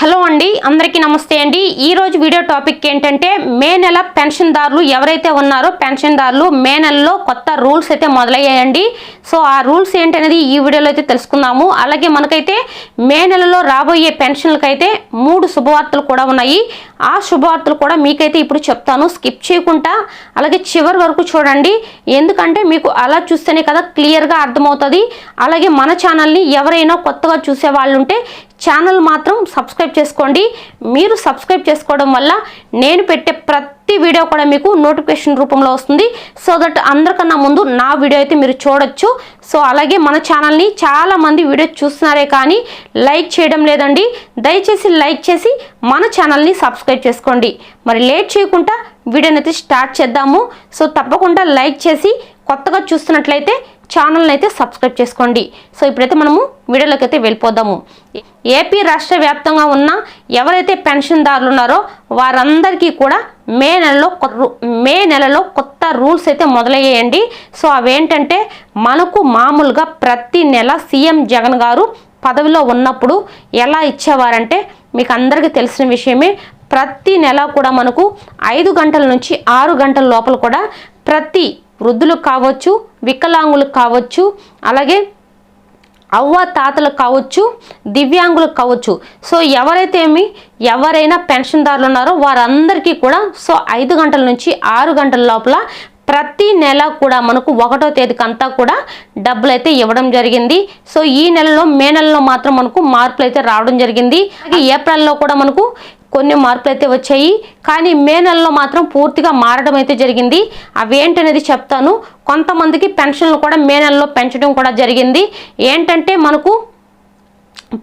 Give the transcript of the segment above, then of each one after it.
Hello అండి అందరికీ నమస్తే అండి. ఈ రోజు వీడియో టాపిక్ ఏంటంటే మే నెల పెన్షన్దారులు ఎవరైతే ఉన్నారో పెన్షన్దారులు మే నెలలో కొత్త రూల్స్ అయితే మొదలయ్యాయండి. సో ఆ రూల్స్ ఏంటనేది ఈ వీడియోలో అయితే తెలుసుకుందాము. అలాగే మనకైతే మే నెలలో రాబోయే పెన్షన్లకైతే మూడు శుభవార్తలు కూడా ఉన్నాయి. ఆ శుభవార్తలు కూడా మీకైతే ఇప్పుడు చెప్తాను. స్కిప్ చేయకుండా అలాగే చివరి వరకు చూడండి. ఎందుకంటే మీకు అలా చూస్తేనే కదా క్లియర్గా అర్థమవుతుంది. అలాగే మన ఛానల్ని ఎవరైనా కొత్తగా చూసే వాళ్ళు ఉంటే ఛానల్ మాత్రం సబ్స్క్రైబ్ చేసుకోండి. మీరు సబ్స్క్రైబ్ చేసుకోవడం వల్ల నేను పెట్టే ప్రతి వీడియో కూడా మీకు నోటిఫికేషన్ రూపంలో వస్తుంది. సో దట్ అందరికన్నా ముందు నా వీడియో అయితే మీరు చూడొచ్చు. సో అలాగే మన ఛానల్ని చాలామంది వీడియో చూస్తున్నారే కానీ లైక్ చేయడం లేదండి. దయచేసి లైక్ చేసి మన ఛానల్ని సబ్స్క్రైబ్ చేసుకోండి. మరి లేట్ చేయకుండా వీడియోని అయితే స్టార్ట్ చేద్దాము. సో తప్పకుండా లైక్ చేసి కొత్తగా చూస్తున్నట్లయితే ఛానల్ని అయితే సబ్స్క్రైబ్ చేసుకోండి. సో ఇప్పుడైతే మనము వీడియోలోకి అయితే వెళ్ళిపోదాము. ఏపీ రాష్ట్ర వ్యాప్తంగా ఉన్న ఎవరైతే పెన్షన్దారులు ఉన్నారో వారందరికీ కూడా మే నెలలో మే నెలలో కొత్త రూల్స్ అయితే మొదలయ్యాయండి. సో అవేంటంటే మనకు మామూలుగా ప్రతి నెల సీఎం జగన్ గారు పదవిలో ఉన్నప్పుడు ఎలా ఇచ్చేవారంటే మీకు అందరికీ తెలిసిన విషయమే ప్రతి నెల కూడా మనకు ఐదు గంటల నుంచి ఆరు గంటల లోపల కూడా ప్రతి వృద్ధులకు కావచ్చు వికలాంగులకు కావచ్చు అలాగే అవ్వ తాతలకు కావచ్చు దివ్యాంగులకు కావచ్చు. సో ఎవరైతే ఏమి ఎవరైనా పెన్షన్దారులు ఉన్నారో వారందరికీ కూడా సో ఐదు గంటల నుంచి ఆరు గంటల లోపల ప్రతి నెల కూడా మనకు ఒకటో తేదీకి అంతా కూడా డబ్బులు అయితే ఇవ్వడం జరిగింది. సో ఈ నెలలో మే నెలలో మాత్రం మనకు మార్పులు అయితే రావడం జరిగింది. ఏప్రిల్లో కూడా మనకు కొన్ని మార్పులు అయితే వచ్చాయి. కానీ మే నెలలో మాత్రం పూర్తిగా మారడం అయితే జరిగింది. అవి ఏంటనేది చెప్తాను. కొంతమందికి పెన్షన్లు కూడా మే నెలలో పెంచడం కూడా జరిగింది. ఏంటంటే మనకు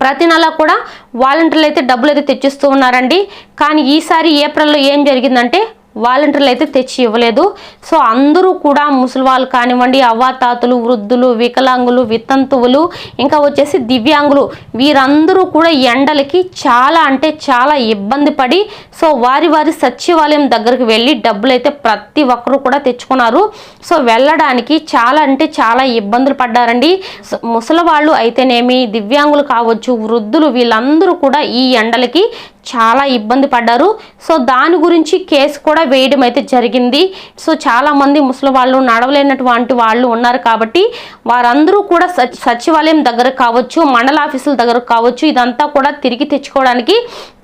ప్రతి నెల కూడా వాలంటీర్లు అయితే డబ్బులు అయితే తెచ్చిస్తూ ఉన్నారండి. కానీ ఈసారి ఏప్రిల్లో ఏం జరిగిందంటే వాలంటీర్లు అయితే తెచ్చి ఇవ్వలేదు. సో అందరూ కూడా ముసలి వాళ్ళు కానివ్వండి అవ్వాతాతలు వృద్ధులు వికలాంగులు వితంతువులు ఇంకా వచ్చేసి దివ్యాంగులు వీరందరూ కూడా ఎండలకి చాలా అంటే చాలా ఇబ్బంది పడి సో వారి వారి సచివాలయం దగ్గరికి వెళ్ళి డబ్బులు అయితే ప్రతి ఒక్కరు కూడా తెచ్చుకున్నారు. సో వెళ్ళడానికి చాలా అంటే చాలా ఇబ్బందులు పడ్డారండి. సో ముసలి వాళ్ళు అయితేనేమి దివ్యాంగులు కావచ్చు వృద్ధులు వీళ్ళందరూ కూడా ఈ ఎండలకి చాలా ఇబ్బంది పడ్డారు. సో దాని గురించి కేసు కూడా వేయడం అయితే జరిగింది. సో చాలామంది ముసలి వాళ్ళు నడవలేనటువంటి వాళ్ళు ఉన్నారు కాబట్టి వారందరూ కూడా సచివాలయం దగ్గర కావచ్చు మండల ఆఫీసుల దగ్గర కావచ్చు ఇదంతా కూడా తిరిగి తెచ్చుకోవడానికి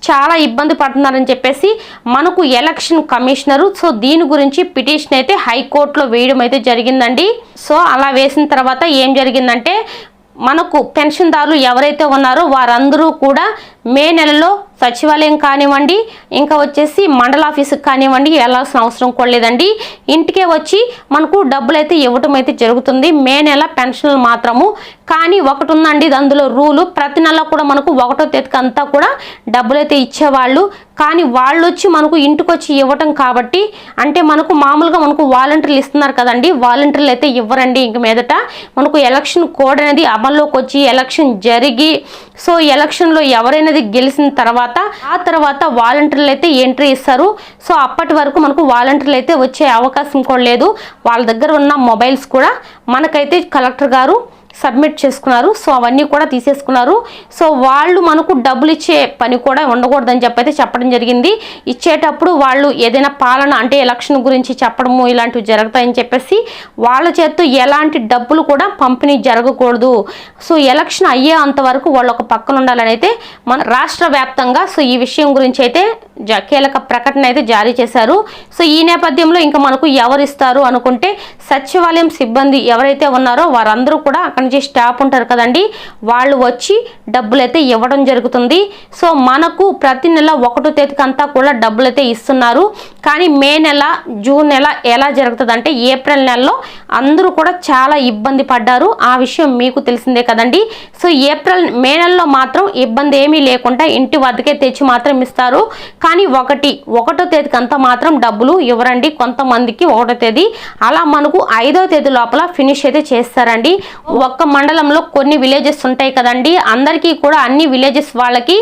చాలా ఇబ్బంది పడుతున్నారని చెప్పేసి మనకు ఎలక్షన్ కమిషనరు సో దీని గురించి పిటిషన్ అయితే హైకోర్టులో వేయడం అయితే జరిగిందండి. సో అలా వేసిన తర్వాత ఏం జరిగిందంటే మనకు పెన్షన్దారులు ఎవరైతే ఉన్నారో వారందరూ కూడా మే నెలలో సచివాలయం కానివ్వండి ఇంకా వచ్చేసి మండల ఆఫీస్కి కానివ్వండి వెళ్ళాల్సిన అవసరం కూడా లేదండి. ఇంటికే వచ్చి మనకు డబ్బులు అయితే ఇవ్వటం అయితే జరుగుతుంది. మే నెల పెన్షన్లు మాత్రము. కానీ ఒకటి ఉందండి ఇది అందులో రూలు. ప్రతి నెల కూడా మనకు ఒకటో తేదీకి అంతా కూడా డబ్బులు అయితే ఇచ్చేవాళ్ళు. కానీ వాళ్ళు వచ్చి మనకు ఇంటికి వచ్చి ఇవ్వటం కాబట్టి అంటే మనకు మామూలుగా మనకు వాలంటీర్లు ఇస్తున్నారు కదండి వాలంటీర్లు అయితే ఇవ్వరండి ఇంక మీదట. మనకు ఎలక్షన్ కోడ్ అనేది అమల్లోకి వచ్చి ఎలక్షన్ జరిగి సో ఎలక్షన్లో ఎవరైనా అనేది గెలిచిన తర్వాత ఆ తర్వాత వాలంటీర్లు అయితే ఎంట్రీ ఇస్తారు. సో అప్పటి వరకు మనకు వాలంటీర్లు అయితే వచ్చే అవకాశం కూడా లేదు. వాళ్ళ దగ్గర ఉన్న మొబైల్స్ కూడా మనకైతే కలెక్టర్ గారు సబ్మిట్ చేసుకున్నారు. సో అవన్నీ కూడా తీసేసుకున్నారు. సో వాళ్ళు మనకు డబ్బులు ఇచ్చే పని కూడా ఉండకూడదని చెప్పి అయితే చెప్పడం జరిగింది. ఇచ్చేటప్పుడు వాళ్ళు ఏదైనా పాలన అంటే ఎలక్షన్ గురించి చెప్పడము ఇలాంటివి జరుగుతాయని చెప్పేసి వాళ్ళ చేత్తో ఎలాంటి డబ్బులు కూడా పంపిణీ జరగకూడదు. సో ఎలక్షన్ అయ్యే అంతవరకు వాళ్ళు ఒక పక్కన ఉండాలని అయితే మన రాష్ట్ర వ్యాప్తంగా సో ఈ విషయం గురించి అయితే జ- కీలక ప్రకటన అయితే జారీ చేశారు. సో ఈ నేపథ్యంలో ఇంకా మనకు ఎవరు ఇస్తారు అనుకుంటే సచివాలయం సిబ్బంది ఎవరైతే ఉన్నారో వారందరూ కూడా అక్కడి నుంచి స్టాఫ్ ఉంటారు కదండి. వాళ్ళు వచ్చి డబ్బులు అయితే ఇవ్వడం జరుగుతుంది. సో మనకు ప్రతి నెల ఒకటో తేదీకి అంతా కూడా డబ్బులు అయితే ఇస్తున్నారు. కానీ మే నెల జూన్ నెల ఎలా జరుగుతుంది అంటే ఏప్రిల్ నెలలో అందరూ కూడా చాలా ఇబ్బంది పడ్డారు. ఆ విషయం మీకు తెలిసిందే కదండి. సో ఏప్రిల్ మే నెలలో మాత్రం ఇబ్బంది ఏమీ లేకుండా ఇంటి వద్దకే తెచ్చి మాత్రం ఇస్తారు. కానీ ఒకటి ఒకటో తేదీకంతా మాత్రం డబ్బులు ఇవ్వరండి. కొంతమందికి ఒకటో తేదీ. అలా మనకు ఐదో తేదీ లోపల ఫినిష్ అయితే చేస్తారండి. ఒక్క మండలంలో కొన్ని విలేజెస్ ఉంటాయి కదండి. అందరికీ కూడా అన్ని విలేజెస్ వాళ్ళకి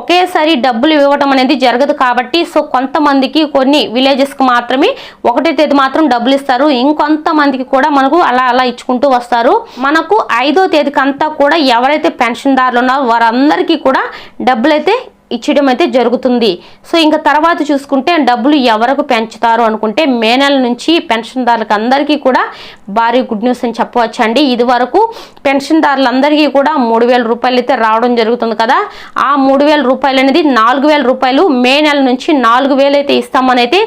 ఒకేసారి డబ్బులు ఇవ్వడం అనేది జరగదు కాబట్టి సో కొంతమందికి కొన్ని విలేజెస్కి మాత్రమే ఒకటో తేదీ మాత్రం డబ్బులు ఇస్తారు. ఇంకొంతమందికి కూడా మనకు అలా అలా ఇచ్చుకుంటూ వస్తారు. మనకు ఐదో తేదీకి అంతా కూడా ఎవరైతే పెన్షన్దారులు ఉన్నారో వారందరికీ కూడా డబ్బులు అయితే ఇచ్చడం అయితే జరుగుతుంది. సో ఇంకా తర్వాత చూసుకుంటే డబ్బులు ఎవరికి పెంచుతారు అనుకుంటే మే నెల నుంచి పెన్షన్దారులకు అందరికీ కూడా భారీ గుడ్ న్యూస్ అని చెప్పవచ్చు అండి ఇది వరకు పెన్షన్దారులందరికీ కూడా మూడు వేల రూపాయలు అయితే రావడం జరుగుతుంది కదా. ఆ మూడు వేల రూపాయలు అనేది నాలుగు వేల రూపాయలు మే నెల నుంచి నాలుగు వేలు అయితే ఇస్తామని అయితే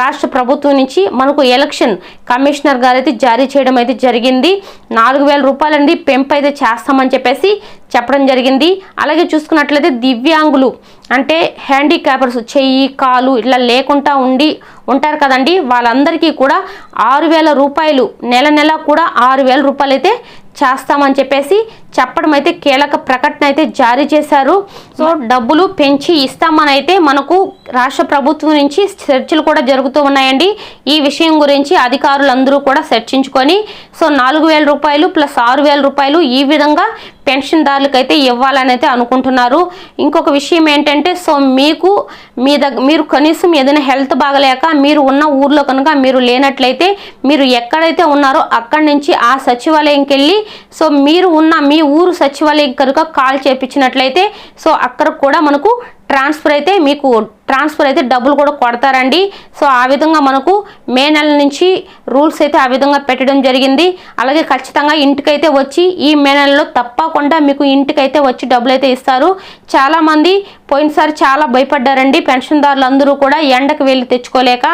రాష్ట్ర ప్రభుత్వం నుంచి మనకు ఎలక్షన్ కమిషనర్ గారు అయితే జారీ చేయడం అయితే జరిగింది. నాలుగు వేల రూపాయలు అనేది పెంపు అయితే చేస్తామని చెప్పేసి చెప్పడం జరిగింది. అలాగే చూసుకున్నట్లయితే దివ్యాంగులు అంటే హ్యాండిక్యాపర్స్ చెయ్యి కాలు ఇట్లా లేకుండా ఉండి ఉంటారు కదండి. వాళ్ళందరికీ కూడా ఆరు వేల రూపాయలు నెల నెల కూడా ఆరు వేల రూపాయలు అయితే చేస్తామని చెప్పేసి చెప్పడం అయితే కీలక ప్రకటన అయితే జారీ చేశారు. సో డబ్బులు పెంచి ఇస్తామని అయితే మనకు రాష్ట్ర ప్రభుత్వం నుంచి చర్చలు కూడా జరుగుతూ ఉన్నాయండి. ఈ విషయం గురించి అధికారులందరూ కూడా చర్చించుకొని సో నాలుగు వేల రూపాయలు ప్లస్ ఆరు వేల రూపాయలు ఈ విధంగా పెన్షన్దారులకు అయితే ఇవ్వాలని అయితే అనుకుంటున్నారు. ఇంకొక విషయం ఏంటంటే సో మీకు మీ దగ్గర మీరు కనీసం ఏదైనా హెల్త్ బాగలేక మీరు ఉన్న ఊర్లో కనుక మీరు లేనట్లయితే మీరు ఎక్కడైతే ఉన్నారో అక్కడి నుంచి ఆ సచివాలయంకి వెళ్ళి సో మీరు ఉన్న మీ ఊరు సచివాలయం కనుక కాల్ చేపించినట్లయితే సో అక్కడ కూడా మనకు ట్రాన్స్ఫర్ అయితే మీకు ట్రాన్స్ఫర్ అయితే డబ్బులు కూడా కొడతారండి. సో ఆ విధంగా మనకు మే నెల నుంచి రూల్స్ అయితే ఆ విధంగా పెట్టడం జరిగింది. అలాగే ఖచ్చితంగా ఇంటికైతే వచ్చి ఈ మే నెలలో తప్పకుండా మీకు ఇంటికైతే వచ్చి డబ్బులు అయితే ఇస్తారు. చాలామంది పోయినసారి చాలా భయపడ్డారండి. పెన్షన్దారులు అందరూ కూడా ఎండకు వెళ్ళి తెచ్చుకోలేక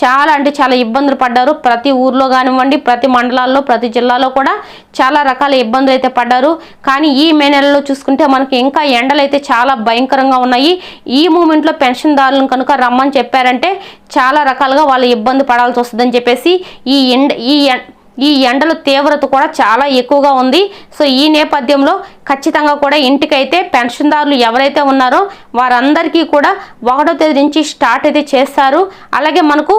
చాలా అంటే చాలా ఇబ్బందులు పడ్డారు. ప్రతి ఊర్లో కానివ్వండి ప్రతి మండలాల్లో ప్రతి జిల్లాలో కూడా చాలా రకాల ఇబ్బందులు అయితే పడ్డారు. కానీ ఈ మే నెలలో చూసుకుంటే మనకి ఇంకా ఎండలు అయితే చాలా భయంకరంగా ఉన్నాయి. ఈ మూమెంట్లో పెన్షన్దారులను కనుక రమ్మని చెప్పారంటే చాలా రకాలుగా వాళ్ళు ఇబ్బంది పడాల్సి వస్తుందని చెప్పేసి ఈ ఎండ ఈ ఈ ఎండల తీవ్రత కూడా చాలా ఎక్కువగా ఉంది. సో ఈ నేపథ్యంలో ఖచ్చితంగా కూడా ఇంటికైతే పెన్షన్దారులు ఎవరైతే ఉన్నారో వారందరికీ కూడా ఒకటో తేదీ నుంచి స్టార్ట్ అయితే చేస్తారు. అలాగే మనకు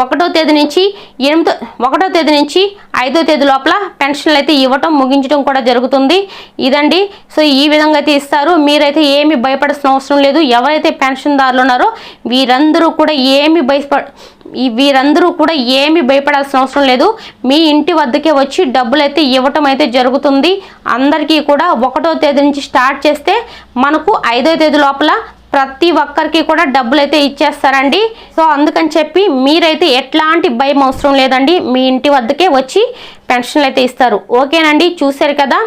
ఒకటో తేదీ నుంచి ఎనిమిదో ఒకటో తేదీ నుంచి ఐదో తేదీ లోపల పెన్షన్లు అయితే ఇవ్వటం ముగించడం కూడా జరుగుతుంది. ఇదండి. సో ఈ విధంగా అయితే ఇస్తారు. మీరైతే ఏమి భయపడాల్సిన అవసరం లేదు. ఎవరైతే పెన్షన్దారులు ఉన్నారో వీరందరూ కూడా ఏమి భయపడ వీరందరూ కూడా ఏమి భయపడాల్సిన అవసరం లేదు. మీ ఇంటి వద్దకే వచ్చి డబ్బులు అయితే ఇవ్వటం అయితే జరుగుతుంది. అందరికీ కూడా ఒకటో తేదీ నుంచి స్టార్ట్ చేస్తే మనకు ఐదో తేదీ లోపల ప్రతి ఒక్కరికి కూడా డబ్బులు అయితే ఇచ్చేస్తారండి. సో అందుకని చెప్పి మీరైతే ఎట్లాంటి భయం అవసరం లేదండి. మీ ఇంటి వద్దకే వచ్చి పెన్షన్లు అయితే ఇస్తారు. ఓకేనండి? చూశారు కదా?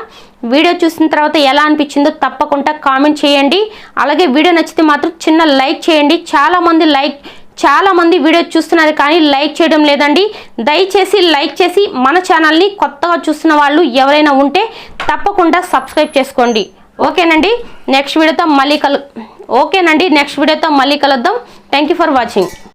వీడియో చూసిన తర్వాత ఎలా అనిపించిందో తప్పకుండా కామెంట్ చేయండి. అలాగే వీడియో నచ్చితే మాత్రం చిన్న లైక్ చేయండి. చాలామంది లైక్ చాలామంది వీడియో చూస్తున్నారు కానీ లైక్ చేయడం లేదండి. దయచేసి లైక్ చేసి మన ఛానల్ని కొత్తగా చూస్తున్న వాళ్ళు ఎవరైనా ఉంటే తప్పకుండా సబ్స్క్రైబ్ చేసుకోండి. ఓకేనండి? నెక్స్ట్ వీడియోతో మళ్ళీ కలు ఓకేనండి నెక్స్ట్ వీడియోతో మళ్ళీ కలుద్దాం. Thank for watching